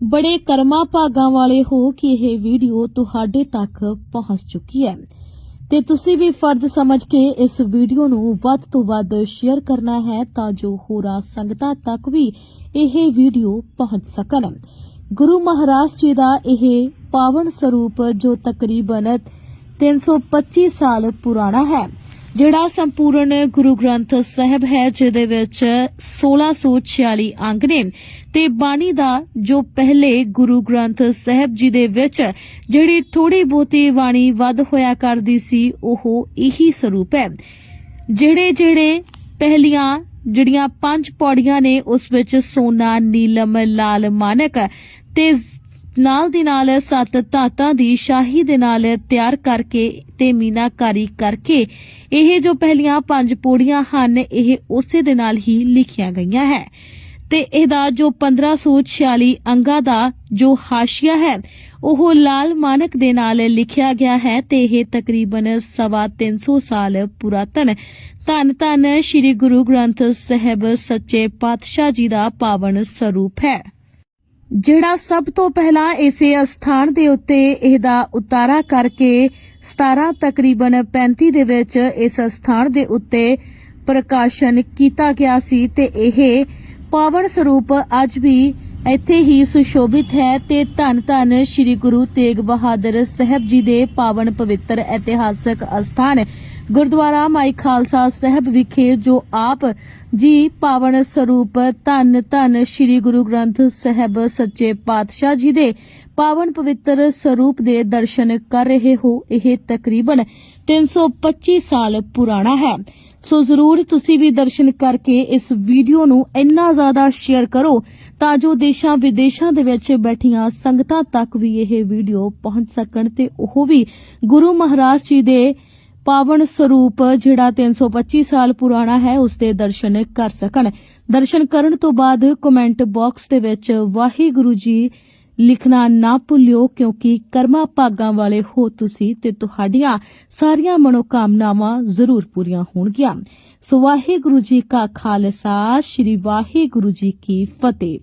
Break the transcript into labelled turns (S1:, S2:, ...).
S1: ਬੜੇ ਕਰਮਾ ਭਾਗਾਂ ਵਾਲੇ ਹੋ ਕਿ ਇਹ ਵੀਡੀਓ ਤੁਹਾਡੇ ਤੱਕ ਪਹੁੰਚ ਚੁੱਕੀ ਹੈ। ਤੇ ਤੁਸੀਂ ਵੀ ਫਰਜ਼ ਸਮਝ ਕੇ ਇਸ ਵੀਡੀਓ ਨੂੰ ਵੱਧ ਤੋਂ ਵੱਧ ਸ਼ੇਅਰ ਕਰਨਾ ਹੈ ਤਾਂ ਜੋ ਹੋਰਾਂ ਸੰਗਤਾਂ ਤੱਕ ਵੀ ਇਹ ਵੀਡੀਓ ਪਹੁੰਚ ਸਕਣ। ਗੁਰੂ ਮਹਾਰਾਜ ਜੀ ਦਾ ਇਹ ਪਾਵਨ ਸਰੂਪ ਜੋ ਤਕਰੀਬਨ 325 ਸਾਲ ਪੁਰਾਣਾ ਹੈ। ਜਿਹੜਾ ਸੰਪੂਰਨ ਗੁਰੂ ਗ੍ਰੰਥ ਸਾਹਿਬ ਹੈ, ਜਿਹਦੇ ਵਿੱਚ 1646 ਅੰਗ ਨੇ ਤੇ ਬਾਣੀ ਦਾ ਜੋ ਪਹਿਲੇ ਗੁਰੂ ਗ੍ਰੰਥ ਸਾਹਿਬ ਜੀ ਦੇ ਵਿੱਚ ਜਿਹੜੀ ਥੋੜੀ ਬਹੁਤੀ ਬਾਣੀ ਵੱਧ ਹੋਇਆ ਕਰਦੀ ਸੀ, ਉਹ ਇਹੀ ਸਰੂਪ ਹੈ। ਜਿਹੜੇ ਜਿਹੜੇ ਪਹਿਲੀਆਂ ਜਿਹੜੀਆਂ ਪੰਜ ਪੌੜੀਆਂ ਨੇ, ਉਸ ਵਿੱਚ ਸੋਨਾ, ਨੀਲਮ, ਲਾਲ, ਮਾਨਕ ਤੇ ਨਾਲ ਦੀ ਨਾਲ ਸੱਤ ਧਾਤਾਂ ਦੀ ਸ਼ਾਹੀ ਦੇ ਨਾਲ ਤਿਆਰ ਕਰਕੇ ਤੇ ਮੀਨਾਕਾਰੀ ਕਰਕੇ ਇਹ ਜੋ ਪਹਿਲੀਆਂ ਪੰਜ ਪੌੜੀਆਂ ਹਨ, ਇਹ ਉਸੇ ਦੇ ਨਾਲ ਹੀ ਲਿਖੀਆਂ ਗਈਆਂ ਹੈ। ਤੇ ਇਹਦਾ ਜੋ 1546 ਅੰਗਾਂ ਦਾ ਜੋ ਹਾਸ਼ੀਆ ਹੈ, ਉਹ ਲਾਲ ਮਾਨਕ ਦੇ ਨਾਲ ਲਿਖਿਆ ਗਿਆ ਹੈ ਤੇ ਇਹ ਤਕਰੀਬਨ ਸਵਾ 300 ਸਾਲ ਪੁਰਾਤਨ। ਧੰਨ ਧੰਨ ਸ੍ਰੀ ਗੁਰੂ ਗ੍ਰੰਥ ਸਾਹਿਬ ਸੱਚੇ ਪਾਤਸ਼ਾਹ ਜੀ ਦਾ ਪਾਵਨ ਸਰੂਪ ਹੈ। ਜਿਹੜਾ ਸਭ ਤੋਂ ਪਹਿਲਾਂ ਇਸੇ ਅਸਥਾਨ ਦੇ ਉੱਤੇ ਇਹਦਾ ਉਤਾਰਾ ਕਰਕੇ 17 ਤਕਰੀਬਨ 35 ਦੇ ਵਿੱਚ ਇਸ ਅਸਥਾਨ ਦੇ ਉੱਤੇ ਪ੍ਰਕਾਸ਼ਨ ਕੀਤਾ ਗਿਆ ਸੀ ਤੇ ਇਹ ਪਾਵਨ ਸਰੂਪ ਅੱਜ ਵੀ ਇੱਥੇ ਹੀ ਸੁਸ਼ੋਭਿਤ ਹੈ ਤੇ ਧੰਨ ਧੰਨ ਸ੍ਰੀ ਗੁਰੂ ਤੇਗ ਬਹਾਦਰ ਸਾਹਿਬ ਜੀ ਦੇ ਪਾਵਨ ਪਵਿੱਤਰ ਇਤਿਹਾਸਕ ਅਸਥਾਨ, ਗੁਰਦੁਆਰਾ ਮਾਈ ਖਾਲਸਾ ਸਾਹਿਬ ਵਿਖੇ ਜੋ ਆਪ ਜੀ ਪਾਵਨ ਸਰੂਪ ਧੰਨ ਧੰਨ ਸ੍ਰੀ ਗੁਰੂ ਗ੍ਰੰਥ ਸਾਹਿਬ ਸੱਚੇ ਪਾਤਸ਼ਾਹ ਜੀ ਦੇ ਪਾਵਨ ਪਵਿੱਤਰ ਸਰੂਪ ਦੇ ਦਰਸ਼ਨ ਕਰ ਰਹੇ ਹੋ, ਇਹ ਤਕਰੀਬਨ 325 ਸਾਲ ਪੁਰਾਣਾ ਹੈ। ਸੋ ਜ਼ਰੂਰ ਤੁਸੀਂ ਵੀ ਦਰਸ਼ਨ ਕਰਕੇ ਇਸ ਵੀਡੀਓ ਨੂੰ ਇੰਨਾ ਜ਼ਿਆਦਾ ਸ਼ੇਅਰ ਕਰੋ ਤਾਂ ਜੋ ਦੇਸ਼ਾਂ ਵਿਦੇਸ਼ਾਂ ਦੇ ਵਿੱਚ ਬੈਠੀਆਂ ਸੰਗਤਾਂ ਤੱਕ ਵੀ ਇਹ ਵੀਡੀਓ ਪਹੁੰਚ ਸਕਣ ਤੇ ਉਹ ਵੀ ਗੁਰੂ ਮਹਾਰਾਜ ਜੀ ਦੇ ਪਾਵਨ ਸਰੂਪ ਜਿਹੜਾ 325 ਸਾਲ ਪੁਰਾਣਾ ਹੈ, ਉਸ ਦੇ ਦਰਸ਼ਨ ਕਰ ਸਕਣ। ਦਰਸ਼ਨ ਕਰਨ ਤੋਂ ਬਾਅਦ ਕਮੈਂਟ ਬਾਕਸ ਦੇ ਵਿੱਚ ਵਾਹਿਗੁਰੂ ਜੀ ਲਿਖਣਾ ਨਾ ਭੁੱਲਿਓ, ਕਿਉਂਕਿ ਕਰਮਾ ਭਾਗਾਂ ਵਾਲੇ ਹੋ ਤੁਸੀਂ ਤੇ ਤੁਹਾਡੀਆਂ ਸਾਰੀਆਂ ਮਨੋਕਾਮਨਾਵਾਂ ਜ਼ਰੂਰ ਪੂਰੀਆਂ ਹੋਣਗੀਆਂ। ਸੋ ਵਾਹਿਗੁਰੂ ਜੀ ਕਾ ਖਾਲਸਾ, ਸ੍ਰੀ ਵਾਹਿਗੁਰੂ ਜੀ ਕੀ ਫਤਿਹ।